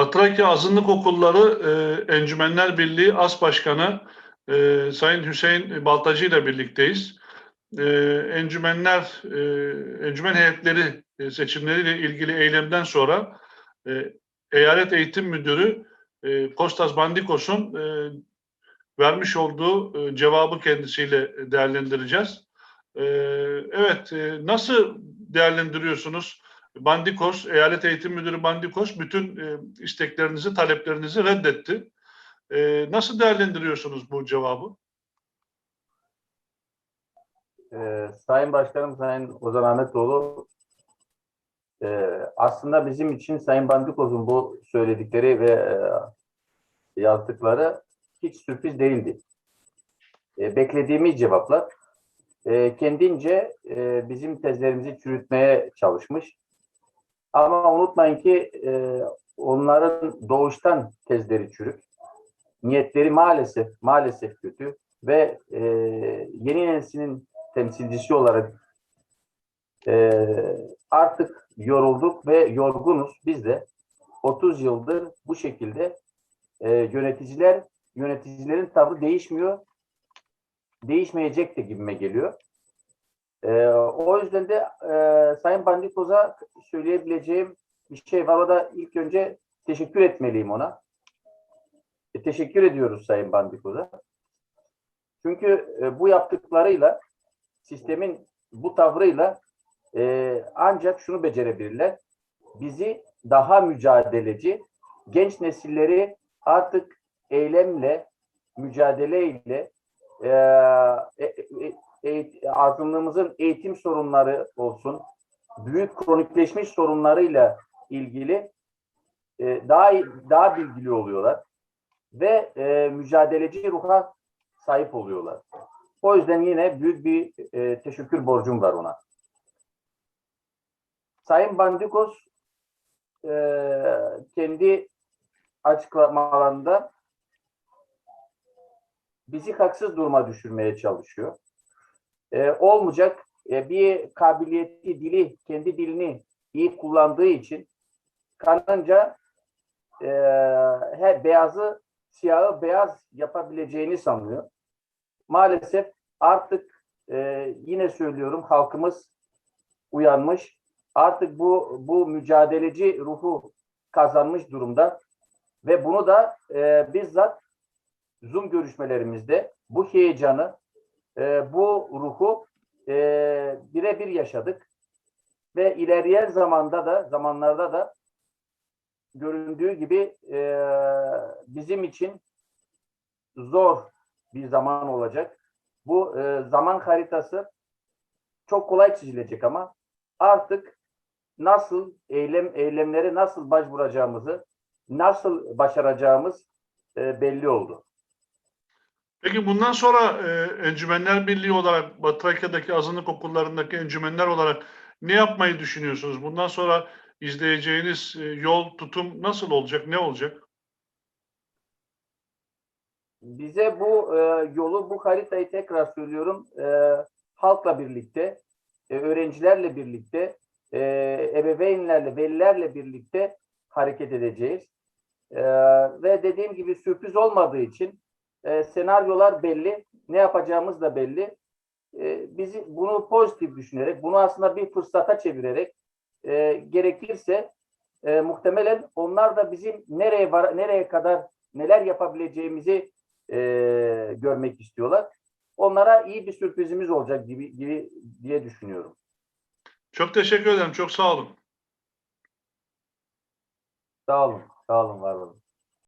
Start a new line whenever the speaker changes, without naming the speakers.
Batraki Azınlık Okulları e, Encümenler Birliği As Başkanı e, Sayın Hüseyin Baltacı ile birlikteyiz. E, encümenler, e, encümen heyetleri e, seçimleriyle ilgili eylemden sonra e, Eyalet Eğitim Müdürü e, Kostas Bandikos'un e, vermiş olduğu e, cevabı kendisiyle değerlendireceğiz. E, evet, e, nasıl değerlendiriyorsunuz? Bandikos, Eyalet Eğitim Müdürü Bandikos bütün e, isteklerinizi, taleplerinizi reddetti. E, nasıl değerlendiriyorsunuz bu cevabı?
Ee, Sayın Başkanım, Sayın Ozan Ahmetoğlu, e, aslında bizim için Sayın Bandikoz'un bu söyledikleri ve e, yazdıkları hiç sürpriz değildi. E, beklediğimiz cevaplar. E, kendince e, bizim tezlerimizi çürütmeye çalışmış. Ama unutmayın ki e, onların doğuştan tezleri çürük. Niyetleri maalesef maalesef kötü ve e, yeni neslin temsilcisi olarak artık yorulduk ve yorgunuz. Biz de 30 yıldır bu şekilde e, yöneticiler yöneticilerin tavrı değişmiyor. Değişmeyecek de gibime geliyor. E, o yüzden de e, Sayın Bandikoz'a söyleyebileceğim bir şey var. O da ilk önce teşekkür etmeliyim ona. E, teşekkür ediyoruz Sayın Bandikoz'a. Çünkü e, bu yaptıklarıyla sistemin bu tavrıyla e, ancak şunu becerebilirler. Bizi daha mücadeleci, genç nesilleri artık eylemle, mücadeleyle e, e, e, e, azınlığımızın eğitim sorunları olsun, büyük kronikleşmiş sorunlarıyla ilgili e, daha daha bilgili oluyorlar ve e, mücadeleci ruha sahip oluyorlar. O yüzden yine büyük bir e, teşekkür borcum var ona. Sayın Bandikos e, kendi açıklamalarında bizi haksız duruma düşürmeye çalışıyor. E, olmayacak e, bir kabiliyeti, dili, kendi dilini iyi kullandığı için kanınca e, her beyazı siyahı beyaz yapabileceğini sanıyor maalesef artık e, yine söylüyorum halkımız uyanmış. Artık bu bu mücadeleci ruhu kazanmış durumda ve bunu da e, bizzat Zoom görüşmelerimizde bu heyecanı, e, bu ruhu e, birebir yaşadık ve ilerleyen zamanda da zamanlarda da göründüğü gibi e, bizim için zor bir zaman olacak. Bu e, zaman haritası çok kolay çizilecek ama artık nasıl eylem eylemlere nasıl başvuracağımızı, nasıl başaracağımız e, belli oldu.
Peki bundan sonra e, Encümenler Birliği olarak Batı Trakya'daki azınlık okullarındaki encümenler olarak ne yapmayı düşünüyorsunuz? Bundan sonra izleyeceğiniz e, yol, tutum nasıl olacak, ne olacak?
bize bu e, yolu, bu haritayı tekrar söylüyorum, e, halkla birlikte, e, öğrencilerle birlikte, e, ebeveynlerle, velilerle birlikte hareket edeceğiz. E, ve dediğim gibi sürpriz olmadığı için e, senaryolar belli, ne yapacağımız da belli. E, bizi bunu pozitif düşünerek, bunu aslında bir fırsata çevirerek e, gerekirse e, muhtemelen onlar da bizim nereye var, nereye kadar neler yapabileceğimizi e, görmek istiyorlar. Onlara iyi bir sürprizimiz olacak gibi, gibi diye düşünüyorum.
Çok teşekkür ederim. Çok sağ olun.
Sağ olun. Sağ olun. Var olun.